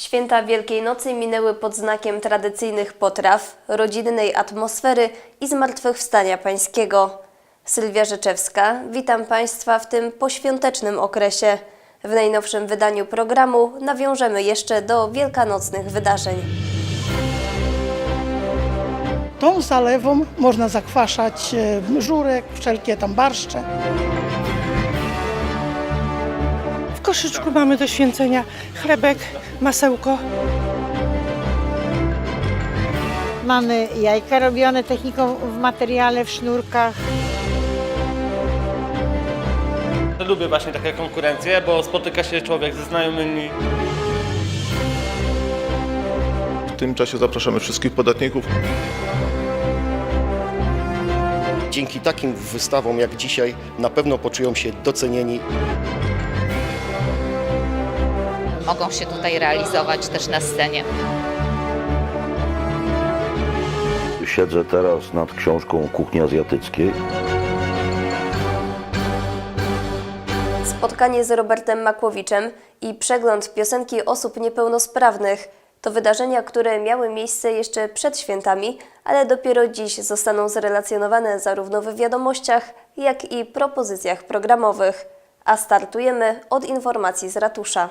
Święta Wielkiej Nocy minęły pod znakiem tradycyjnych potraw, rodzinnej atmosfery i zmartwychwstania pańskiego. Sylwia Rzeczewska, witam Państwa w tym poświątecznym okresie. W najnowszym wydaniu programu nawiążemy jeszcze do wielkanocnych wydarzeń. Tą zalewą można zakwaszać e, żurek, wszelkie tam barszcze. W koszyczku mamy do święcenia chlebek, masełko. Mamy jajka robione techniką w materiale, w sznurkach. Lubię właśnie takie konkurencje, bo spotyka się człowiek ze znajomymi. W tym czasie zapraszamy wszystkich podatników. Dzięki takim wystawom jak dzisiaj na pewno poczują się docenieni mogą się tutaj realizować też na scenie. Siedzę teraz nad książką kuchni azjatyckiej. Spotkanie z Robertem Makłowiczem i przegląd piosenki osób niepełnosprawnych to wydarzenia, które miały miejsce jeszcze przed świętami, ale dopiero dziś zostaną zrelacjonowane zarówno w wiadomościach, jak i propozycjach programowych. A startujemy od informacji z ratusza.